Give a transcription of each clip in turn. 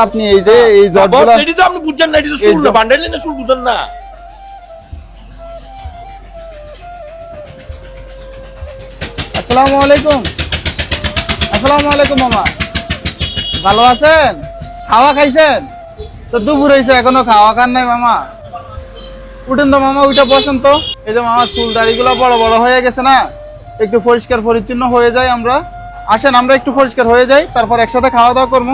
আপনি এই যে এই জটগুলা এটি তো আপনি বুঝছেন না এটি তো শুন বান্ডেল না শুন বুঝেন না। আসসালামু আলাইকুম। আসসালামু আলাইকুম মামা। ভালো আছেন? খাওয়া খাইছেন? তো দুপুর হয়েছে এখনও খাওয়া খান নাই মামা। উঠেন তো মামা ওইটা বসেন তো। এই যে মামা চুল দাড়িগুলো বড় বড় হয়ে গেছে না? একটু পরিষ্কার পরিচ্ছন্ন হয়ে যায় আমরা। আসেন আমরা একটু পরিষ্কার হয়ে যাই তারপর একসাথে খাওয়া দাওয়া করব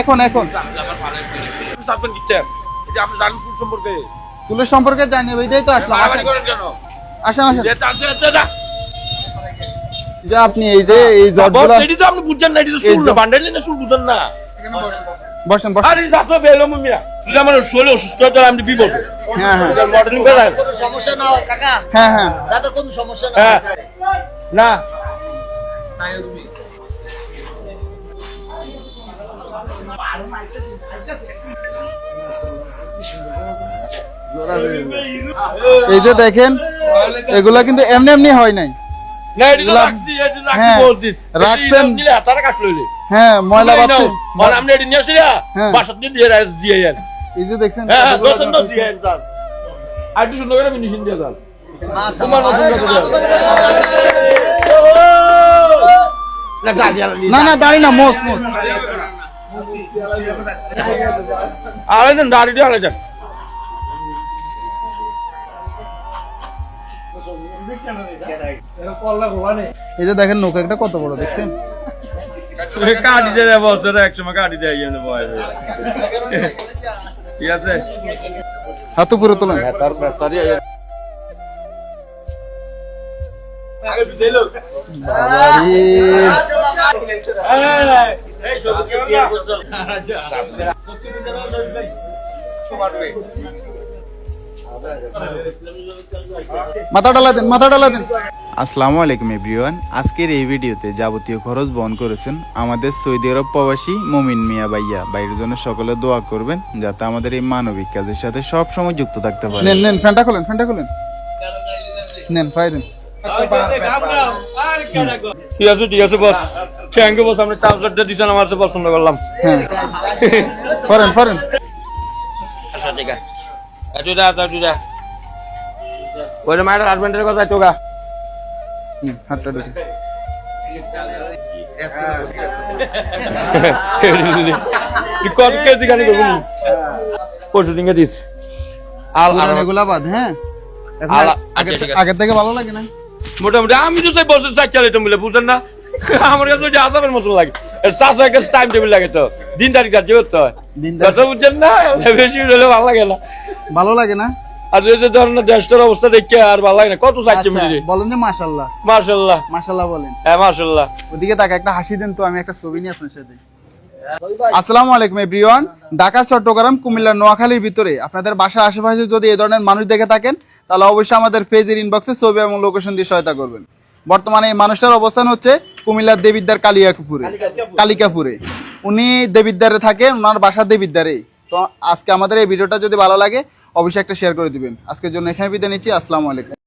এখন এখন। সাবধান কিতে এই যে আপনি জানেন ফুল সম্পর্কে? চুলের সম্পর্কে জানি ওইটাই তো আসলাম। আসেন আসেন। যে আপনি এই যে এই এটি তো আপনি বুঝছেন না এটি তো শুন না না শুন বুঝেন না। বসেন বসেন। আরে সাসো বেলো অসুস্থ হয় আমি বিপদ হ্যাঁ হ্যাঁ। মডেলিং করে কোনো সমস্যা না হয় কাকা। হ্যাঁ হ্যাঁ। দাদা কোনো সমস্যা না হয়। না। এই যে দেখেন এগুলা কিন্তু এমনি এমনি হয় নাই। হ্যাঁ, রাখছেন। হ্যাঁ ময়লা বাচ্চা হ্যাঁ। এই যে দেখছেন আর একটু সুন্দর করে ফিনিশিং দিয়ে যান না দাঁড়িয়ে না না দাঁড়ি না মোস মোস। আরে যান দাঁড়িয়ে আরে যান এই যে দেখেন নৌকা একটা কত বড় দেখছেন? কাটি দিয়ে দেবো একসময় কাটি দিয়ে বয়স ঠিক আছে? হাত পুরো তোলেন তার তারি বাবারে। মাথা ডালা দেন মাথা ডালা দেন। আসসালামু আলাইকুম এভরিওয়ান। আজকের এই ভিডিওতে যাবতীয় খরচ বহন করেছেন আমাদের সৌদি আরব প্রবাসী মমিন মিয়া ভাইয়া। বাইরের জন্য সকলে দোয়া করবেন যাতে আমাদের এই মানবিক কাজের সাথে সব সময় যুক্ত থাকতে পারে। নেন নেন ফ্যানটা খুলেন ফ্যানটা খুলেন। নেন ফাই দেন। ঠিক আছে ঠিক আছে বস থ্যাংক ইউ বস আপনি চার্জারটা দিছেন আমার কাছে পছন্দ করলাম হ্যাঁ ফরেন ফরেন আচ্ছা ঠিক আছে একটু দা একটু দা ওই মায়ের হাজবেন্ডের কথা তো গা হুম, হাতটা ঢুকে কত কেজি গানি করব পরশু দিনকে দিস আর আর এগুলা বাদ হ্যাঁ এখন আলা- আগে আচ্ছা, ঠিক আছে। আগের থেকে ভালো লাগে না মোটামুটি আমি তো সেই বছর চাই চালাইতাম বলে বুঝলেন না? আমার কাছে যে আজাবের মতন লাগে। একটা টাইম টেবিল লাগে তো। দিন তারিখ কাজ করতে হয় কথা বুঝছেন না? বেশি হলে ভালো লাগে না। ভালো লাগে না? আর এই যে ধরেন দেশটার অবস্থা দেখে আর ভালো লাগে না। কত আচ্ছা, বলেন যে মাশাল্লাহ মাশাল্লাহ বলেন। হ্যাঁ মার্শাল্লাহ ওদিকে তাকে একটা হাসি দেন তো আমি একটা ছবি নিয়ে আপনার সাথে। আসসালামু আলাইকুম, এভরিওয়ান। ঢাকা, চট্টগ্রাম, কুমিল্লা, নোয়াখালীর ভিতরে। আপনাদের বাসার আশেপাশে যদি এই ধরনের মানুষ দেখে থাকেন, তাহলে অবশ্যই আমাদের পেজের ইনবক্সে ছবি এবং লোকেশন দিয়ে সহায়তা করবেন। বর্তমানে এই মানুষটার অবস্থান হচ্ছে কুমিল্লার দেবিদ্দার কালিয়াপুরে কালিকাপুরে। উনি দেবিদ্দারে থাকেন ওনার বাসা দেবিদ্দারে তো আজকে আমাদের এই ভিডিওটা যদি ভালো লাগে, অবশ্যই একটা শেয়ার করে দিবেন। আজকের জন্য এখানে বিদায় নিচ্ছি। আসসালামু আলাইকুম।